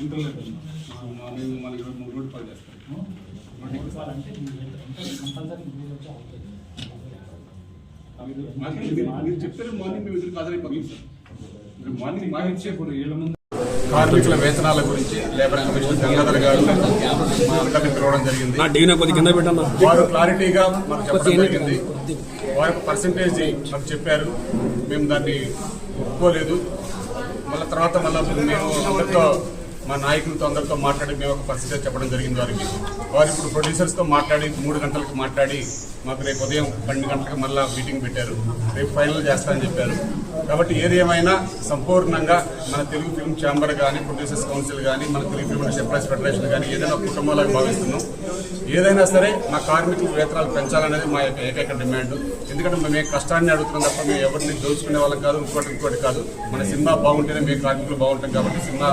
Internet morning మళ్ళీ ఈరోజు మూడు చేస్తాను మీరు చెప్తారు మార్నింగ్ మేము ఇద్దరు మార్నింగ్ మా ఇచ్చే ఏళ్ళ ముందు. కార్మికుల వేతనాల గురించి లేబర్ కమిషన్ గంగాధర్ గారు. పిలవడం జరిగింది. వారు క్లారిటీగా మనకు చెప్పడం జరిగింది. వారి పర్సంటేజ్ మాకు చెప్పారు. మేము దాన్ని ఒప్పుకోలేదు. మళ్ళీ తర్వాత మళ్ళీ మేము అందరితో మా నాయకులతో అందరితో మాట్లాడి మేము ఒక పరిస్థితి చెప్పడం జరిగింది వారికి. వారు ఇప్పుడు ప్రొడ్యూసర్స్తో మాట్లాడి మూడు గంటలకు మాట్లాడి మాకు రేపు ఉదయం పన్నెండు గంటలకు మళ్ళీ మీటింగ్ పెట్టారు. రేపు ఫైనల్ చేస్తారని చెప్పారు. కాబట్టి ఏది ఏమైనా సంపూర్ణంగా మన తెలుగు ఫిల్మ్ ఛాంబర్ కానీ ప్రొడ్యూసర్స్ కౌన్సిల్ కానీ మన తెలుగు ఫిల్మ్ ఎంప్లాయీస్ ఫెడరేషన్ కానీ ఏదైనా కుటుంబాలకు భావిస్తున్నాం. ఏదైనా సరే మా కార్మికుల వేతనాలు పెంచాలనేది మా యొక్క ఏకైక డిమాండ్. ఎందుకంటే మేము కష్టాన్ని అడుగుతున్నాం తప్ప మేము ఎవరిని దోచుకునే వాళ్ళం కాదు ఇంకోటి ఇంకోటి కాదు. మన సినిమా బాగుంటేనే మేము కార్మికులు బాగుంటాం కాబట్టి సినిమా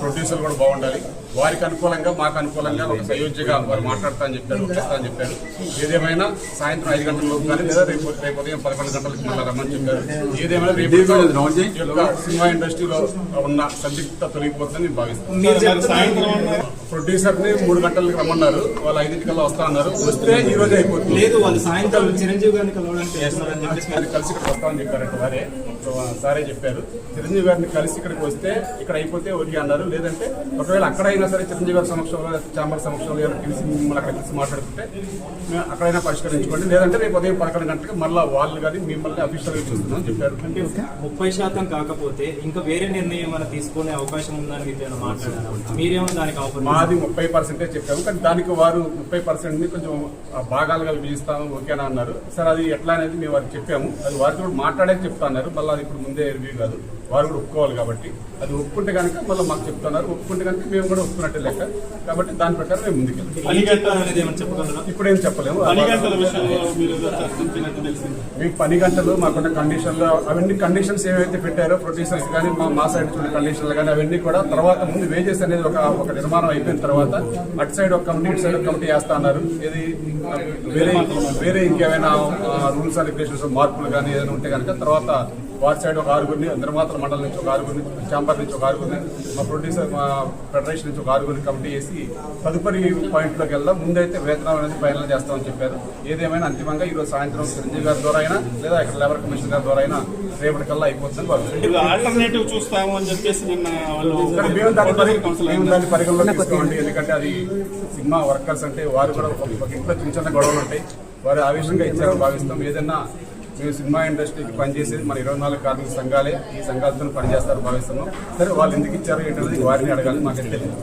ప్రొడ్యూసర్ కూడా బాగుండాలి. వారికి అనుకూలంగా మాకు అనుకూలంగా ఒక సయోధ్యగా వారు మాట్లాడతా అని చెప్పారు చేస్తా అని చెప్పారు. ఏదేమైనా సాయంత్రం ఐదు గంటల లోపు కానీ లేదా రేపు రేపు ఉదయం పదకొండు గంటలకు మళ్ళీ రమ్మని చెప్పారు. ఏదేమైనా రేపు సినిమా ఇండస్ట్రీలో ఉన్న సందిగ్ధత తొలగిపోతుందని నేను భావిస్తున్నాను. ప్రొడ్యూసర్ని మూడు గంటలకు రమ్మన్నారు. వాళ్ళు ఐదింటికల్లా వస్తా అన్నారు. వస్తే ఈ రోజు అయిపోతుంది. లేదు వాళ్ళు సాయంకాలం చిరంజీవి గారిని కలవడానికి చేస్తున్నారని చెప్పేసి కలిసి ఇక్కడికి వస్తామని చెప్పారంట వారే. సారే చెప్పారు. చిరంజీవి గారిని కలిసి ఇక్కడికి వస్తే ఇక్కడ అయిపోతే ఓకే అన్నారు. లేదంటే ఒకవేళ అక్కడ అయినా సరే చిరంజీవి గారి సమక్షంలో చాంబర్ సమక్షంలో ఎవరు కలిసి మిమ్మల్ని అక్కడ కలిసి మాట్లాడుకుంటే మేము అక్కడైనా పరిష్కరించుకోండి. లేదంటే రేపు ఉదయం పదకొండు గంటలకు మళ్ళీ వాళ్ళు కానీ మిమ్మల్ని అఫీషియల్గా చూస్తున్నాం చెప్పారు. అంటే ముప్పై శాతం కాకపోతే ఇంకా వేరే నిర్ణయం ఏమైనా తీసుకునే అవకాశం ఉందని మీరు మాట్లాడారు? మీరేమో దానికి ఆఫర్ మాది ముప్పై పర్సెంటే చెప్పాము కానీ దానికి వారు ముప్పై పర్సెంట్ని కొంచెం భాగాలుగా విభజిస్తాము ఓకేనా అన్నారు. సరే అది ఎట్లా అనేది మేము వారికి చెప్పాము. అది వారితో కూడా మాట్లాడే చెప్తా అన్నారు. మళ్ళీ అది ఇప్పుడు ముందే రివ్యూ కాదు. వారు కూడా ఒప్పుకోవాలి కాబట్టి అది ఒప్పుకుంటే కనుక మళ్ళీ మాకు చెప్తున్నారు. ఒప్పుకుంటే కనుక మేము కూడా ఒప్పుకున్నట్టే లెక్క. కాబట్టి దాని ప్రకారం మేము ముందుకెళ్తాం. ఇప్పుడు ఏం చెప్పలేము ఏదో మీకు పని గంటలు మాకున్న కండిషన్లు అవన్నీ కండిషన్స్ ఏవైతే పెట్టారో ప్రొడ్యూసర్స్ కానీ మా మా సైడ్ చూడే కండిషన్లు కానీ అవన్నీ కూడా తర్వాత ముందు వేజెస్ అనేది ఒక ఒక నిర్మాణం అయిపోయిన తర్వాత అటు సైడ్ ఒక కమిటీ ఇటు సైడ్ ఒక కమిటీ వేస్తా అన్నారు. ఇది వేరే వేరే ఇంకేమైనా రూల్స్ అండ్ రెగ్యులేషన్స్ మార్పులు కానీ ఏదైనా ఉంటే కనుక తర్వాత వారి సైడ్ ఒక ఆరుగురిని నిర్మాతల మండలి నుంచి ఒక ఆరుగురిని చాంబర్ నుంచి ఒక ఆరుగురిని మా ప్రొడ్యూసర్ మా ఫెడరేషన్ నుంచి ఒక ఆరుగురిని కమిటీ చేసి తదుపరి పాయింట్లోకి వెళ్దాం. ముందైతే వేతనం అనేది ఫైనల్ చేస్తామని చెప్పారు. ఏదేమైనా అంతిమంగా ఈ రోజు సాయంత్రం చిరంజీవి గారి ద్వారా అయినా లేదా ఇక్కడ లేబర్ కమిషన్ గారి ద్వారా అయినా రేపటికల్లా అయిపోతుందని వాళ్ళు ఇప్పుడు ఆల్టర్నేటివ్ చూస్తాము అని చెప్పేసి నిన్న వాళ్ళు కానీ మేము దాన్ని పరి- కౌన్సిల్ మేము దాన్ని పరిగణలో తీసుకోండి. ఎందుకంటే అది సినిమా వర్కర్స్ అంటే వారు కూడా ఒక ఒక ఇంట్లో చిన్న చిన్న గొడవలు ఉంటాయి. వారు ఆవేశంగా ఇచ్చారని భావిస్తాం. ఏదైనా మేము సినిమా ఇండస్ట్రీకి పనిచేసేది మన ఇరవై నాలుగు కార్మిక సంఘాలే ఈ సంఘాలతో పనిచేస్తారు భావిస్తున్నాం. సరే వాళ్ళు ఎందుకు ఇచ్చారు ఏంటనేది వారిని అడగాలి మాకైతే తెలియదు.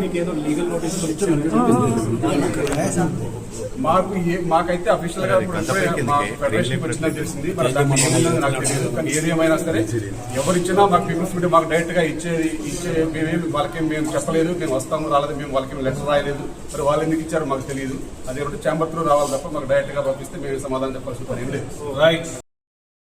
మీకు ఏదో లీగల్ నోటీస్ మాకు ఏ- మాకైతే అఫీషియల్గా ఫెడరేషన్ వచ్చిందని తెలిసింది. నాకు తెలియదు. కానీ ఏది ఏమైనా సరే ఎవరు ఇచ్చినా మాకు పీపుల్స్ మీడియా మాకు డైరెక్ట్గా ఇచ్చే ఇచ్చే మేమేమి వాళ్ళకి మేము చెప్పలేదు మేము వస్తాము రాలేదు మేము వాళ్ళకి లెటర్ రాయలేదు. మరి వాళ్ళు ఎందుకు ఇచ్చారో మాకు తెలియదు. అదే చాంబర్ త్రూ రావాలి తప్ప మాకు డైరెక్ట్గా పంపిస్తే మేము సమాధానం చెప్పాల్సిన పని ఏం లేదు రైట్